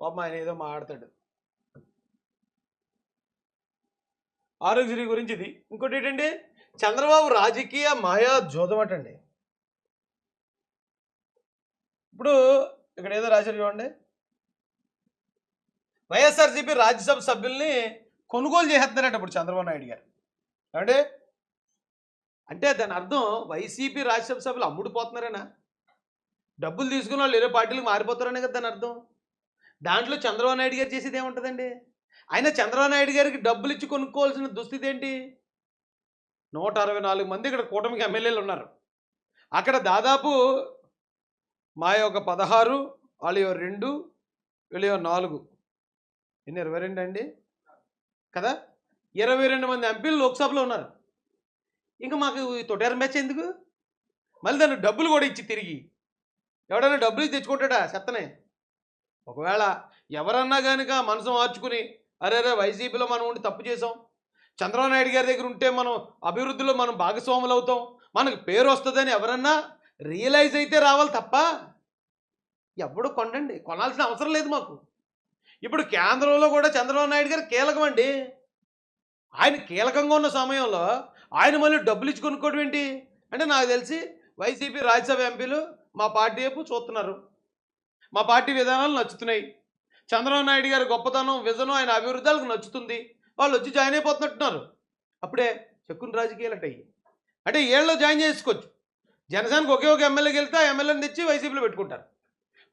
పాపం ఆయన ఏదో మాట్లాడతాడు. ఆరోగ్యశ్రీ గురించి ఇది ఇంకోటి ఏంటంటే చంద్రబాబు రాజకీయ మాయా జోదమటండి ఇప్పుడు ఇక్కడ ఏదో రాశారు చూడండి. వైఎస్ఆర్సీపీ రాజ్యసభ సభ్యుల్ని కొనుగోలు చేస్తున్నారట ఇప్పుడు చంద్రబాబు నాయుడు గారు. ఏమంటే అంటే దాని అర్థం వైసీపీ రాజ్యసభ సభ్యులు అమ్ముడుపోతున్నారేనా? డబ్బులు తీసుకున్న వాళ్ళు వేరే పార్టీలకు మారిపోతారనే కదా దాని అర్థం. దాంట్లో చంద్రబాబు నాయుడు గారు చేసేది ఏముంటుందండి? అయినా చంద్రబాబు నాయుడు గారికి డబ్బులు ఇచ్చి కొనుక్కోవాల్సిన దుస్థితి ఏంటి? నూట అరవై నాలుగు మంది ఇక్కడ కూటమికి ఎమ్మెల్యేలు ఉన్నారు. అక్కడ దాదాపు మా యొక్క పదహారు వాళ్ళ రెండు వీళ్ళు నాలుగు. ఎన్ని ఇరవై రెండు అండి? కదా? ఇరవై రెండు మంది ఎంపీలు లోక్సభలో ఉన్నారు. ఇంకా మాకు ఈ మ్యాచ్ ఎందుకు? మళ్ళీ దాన్ని డబ్బులు కూడా ఇచ్చి తిరిగి. ఎవడైనా డబ్బులు ఇచ్చి తెచ్చుకుంటాడా చెత్తనే? ఒకవేళ ఎవరన్నా కనుక మనసు మార్చుకుని అరే అరే వైసీపీలో మనం ఉండి తప్పు చేసాం చంద్రబాబు నాయుడు గారి దగ్గర ఉంటే మనం అభివృద్ధిలో మనం భాగస్వాములు అవుతాం. మనకు పేరు వస్తుందని ఎవరన్నా రియలైజ్ అయితే రావాలి తప్ప ఎప్పుడు కొనండి కొనాల్సిన అవసరం లేదు మాకు. ఇప్పుడు కేంద్రంలో కూడా చంద్రబాబు నాయుడు గారు కీలకం అండి. ఆయన కీలకంగా ఉన్న సమయంలో ఆయన మళ్ళీ డబ్బులు ఇచ్చి కొనుక్కోవడం ఏంటి? అంటే నాకు తెలిసి వైసీపీ రాజ్యసభ ఎంపీలు మా పార్టీ వైపు చూస్తున్నారు. మా పార్టీ విధానాలు నచ్చుతున్నాయి. చంద్రబాబు నాయుడు గారి గొప్పతనం విజనం ఆయన అభివృద్ధాలకు నచ్చుతుంది. వాళ్ళు వచ్చి జాయిన్ అయిపోతున్నట్టున్నారు. అప్పుడే చెక్కుని రాజకీయాలు అయ్యి అంటే ఏళ్ళలో జాయిన్ చేసుకోవచ్చు. జనసేనకు ఒకే ఒక ఎమ్మెల్యేకి వెళ్తే ఆ ఎమ్మెల్యేని తెచ్చి వైసీపీలో పెట్టుకుంటారు.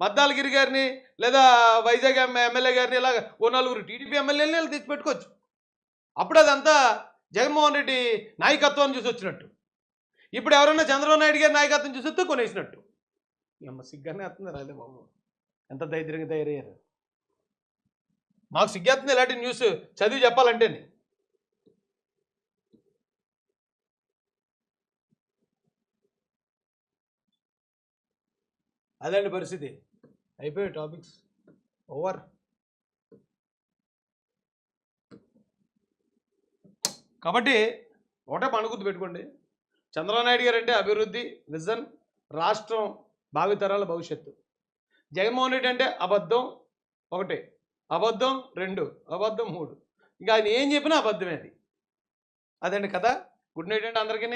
మద్దాలగిరి గారిని లేదా వైజాగ్ ఎమ్మెల్యే గారిని ఇలా ఓ నలుగురు టీడీపీ ఎమ్మెల్యేని వీళ్ళు తెచ్చి పెట్టుకోవచ్చు. అప్పుడు అదంతా జగన్మోహన్ రెడ్డి నాయకత్వాన్ని చూసి వచ్చినట్టు. ఇప్పుడు ఎవరైనా చంద్రబాబు నాయుడు గారి నాయకత్వం చూసి వస్తే కొనేసినట్టు. అమ్మ సిగ్గానే వస్తుంది రాలే బాబు? ఎంత దైద్యంగా తయారయ్యారు? మాకు సిగ్గేస్తుంది ఇలాంటి న్యూస్. చదివి చెప్పాలంటే అదండి పరిస్థితి? అయిపోయాయి టాపిక్స్. ఓవర్. కాబట్టి ఒకటే పనుగుర్తు పెట్టుకోండి. చంద్రబాబు నాయుడు గారు అంటే అభివృద్ధి విజన్ రాష్ట్రం భావితరాల భవిష్యత్తు. జగన్మోహన్ రెడ్డి అంటే అబద్ధం ఒకటే. అబద్ధం రెండు అబద్ధం మూడు. ఇంకా ఆయన ఏం చెప్పినా అబద్ధమే అది. అదండి కదా గుడ్ నైట్ అండి అందరికీ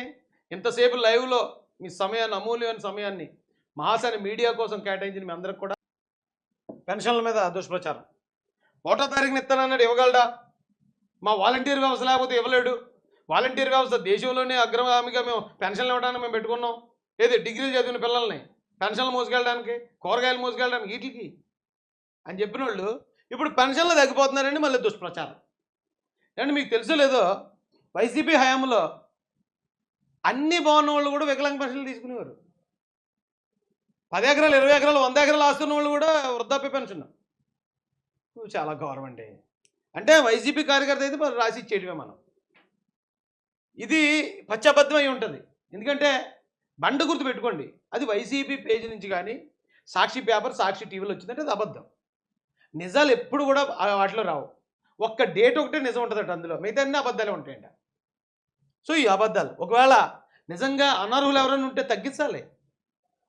ఇంతసేపు లైవ్లో మీ సమయాన్ని అమూల్యమైన సమయాన్ని మహాశాని మీడియా కోసం కేటాయించిన మీ అందరికి కూడా పెన్షన్ల మీద దుష్ప్రచారం. ఒకటో తారీఖున ఇస్తానన్నాడు ఇవ్వగలడా? మా వాలంటీర్ వ్యవస్థ లేకపోతే ఇవ్వలేడు. వాలంటీర్ వ్యవస్థ దేశంలోనే అగ్రగామిగా మేము పెన్షన్లు ఇవ్వడానికి మేము పెట్టుకున్నాం. ఏది డిగ్రీలు చదివిన పిల్లల్ని? పెన్షన్లు మోసుకెళ్ళడానికి కూరగాయలు మోసుకెళ్ళడానికి వీటికి అని చెప్పిన వాళ్ళు ఇప్పుడు పెన్షన్లు తగ్గిపోతున్నారండి మళ్ళీ దుష్ప్రచారం. అండి మీకు తెలుసు లేదో? వైసీపీ హయాంలో అన్ని బాగున్న వాళ్ళు కూడా వికలాంగ పెన్షన్లు తీసుకునేవారు. పది ఎకరాలు ఇరవై ఎకరాలు వంద ఎకరాలు ఆస్తున్న వాళ్ళు కూడా వృద్ధాప్య పెన్షన్. నువ్వు చాలా గౌరవం అండి అంటే వైసీపీ కార్యకర్త అయితే మరి రాసి ఇచ్చేయడమే మనం. ఇది పచ్చబద్ధమై అయి ఉంటుంది. ఎందుకంటే బండ గుర్తు పెట్టుకోండి. అది వైసీపీ పేజీ నుంచి కానీ సాక్షి పేపర్ సాక్షి టీవీలో వచ్చిందంటే అది అబద్ధం. నిజాలు ఎప్పుడు కూడా వాటిలో రావు. ఒక్క డేట్ ఒకటే నిజం ఉంటుందట అందులో. మిగతా అన్ని అబద్ధాలే ఉంటాయంట. సో ఈ అబద్ధాలు. ఒకవేళ నిజంగా అనర్హులు ఎవరైనా ఉంటే తగ్గించాలి.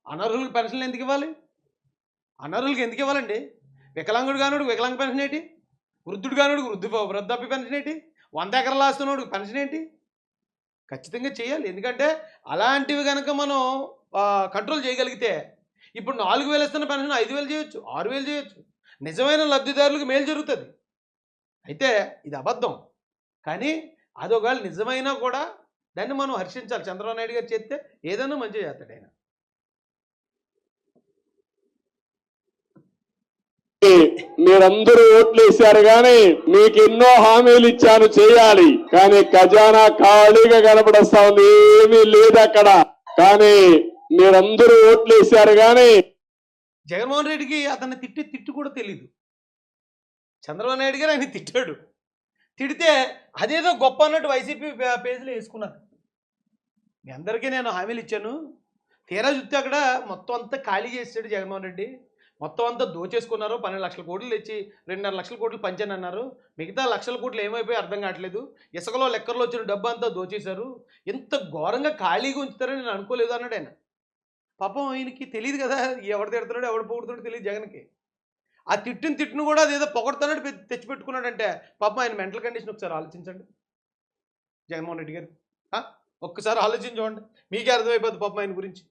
అనర్హులకు పెన్షన్లు ఎందుకు ఇవ్వాలి? అనర్హులకు ఎందుకు ఇవ్వాలండి? వికలాంగుడు కానుడు వికలాంగ పెన్షన్ ఏంటి? వృద్ధుడు కానుడు వృద్ధు వృద్ధాప్య పెన్షన్ ఏంటి? వంద ఎకరాలు ఆస్తున్నోడు పెన్షన్ ఏంటి? ఖచ్చితంగా చేయాలి. ఎందుకంటే అలాంటివి కనుక మనం కంట్రోల్ చేయగలిగితే ఇప్పుడు నాలుగు వేలు ఇస్తున్న పెన్షన్ ఐదు వేలు చేయొచ్చు ఆరు వేలు చేయొచ్చు. నిజమైన లబ్ధిదారులకు మేలు జరుగుతుంది. అయితే ఇది అబద్ధం. కానీ అది నిజమైనా కూడా దాన్ని మనం హర్షించాలి. చంద్రబాబు నాయుడు గారు చేస్తే ఏదైనా మంచిగా చేస్తాడు ఆయన. మీరందరూ ఓట్లు వేశారు కానీ మీకు ఎన్నో హామీలు ఇచ్చాను చేయాలి. కానీ ఖజానా ఖాళీగా కనపడస్తా ఉంది. ఏమీ లేదు అక్కడ. కానీ మీరందరూ ఓట్లు వేశారు కానీ జగన్మోహన్ రెడ్డికి అతన్ని తిట్టి తిట్టు కూడా తెలియదు చంద్రబాబు నాయుడు గారు ఆయన తిట్టాడు. తిడితే అదేదో గొప్ప అన్నట్టు వైసీపీ పేజీలో వేసుకున్నారు. మీ అందరికీ నేను హామీలు ఇచ్చాను తీరా చూస్తే అక్కడ మొత్తం అంతా ఖాళీ చేసాడు జగన్మోహన్ రెడ్డి. మొత్తం అంతా దోచేసుకున్నారు. పన్నెండు లక్షల కోట్లు తెచ్చి రెండున్నర లక్షల కోట్లు పంచాను అన్నారు. మిగతా లక్షల కోట్లు ఏమైపోయి అర్థం కావట్లేదు. ఇసుకలో లెక్కర్లో వచ్చిన డబ్బు అంతా దోచేశారు. ఎంత ఘోరంగా ఖాళీగా ఉంచుతారని నేను అనుకోలేదు అన్నాడు ఆయన. పాపం ఆయనకి తెలియదు కదా ఎవడు తిడుతున్నాడు ఎవడు పొగుడుతున్నాడు తెలియదు జగన్కి. ఆ తిట్టిన తిట్టును కూడా అదేదో పొగడుతున్నాడు తెచ్చిపెట్టుకున్నాడంటే పాపం ఆయన మెంటల్ కండిషన్ ఒకసారి ఆలోచించండి. జగన్మోహన్ రెడ్డి గారు ఒక్కసారి ఆలోచించండి మీకే అర్థమైపోద్ది పాపం ఆయన గురించి.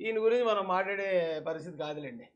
ఈయన గురించి మనం మాట్లాడే పరిస్థితి కాదులేండి.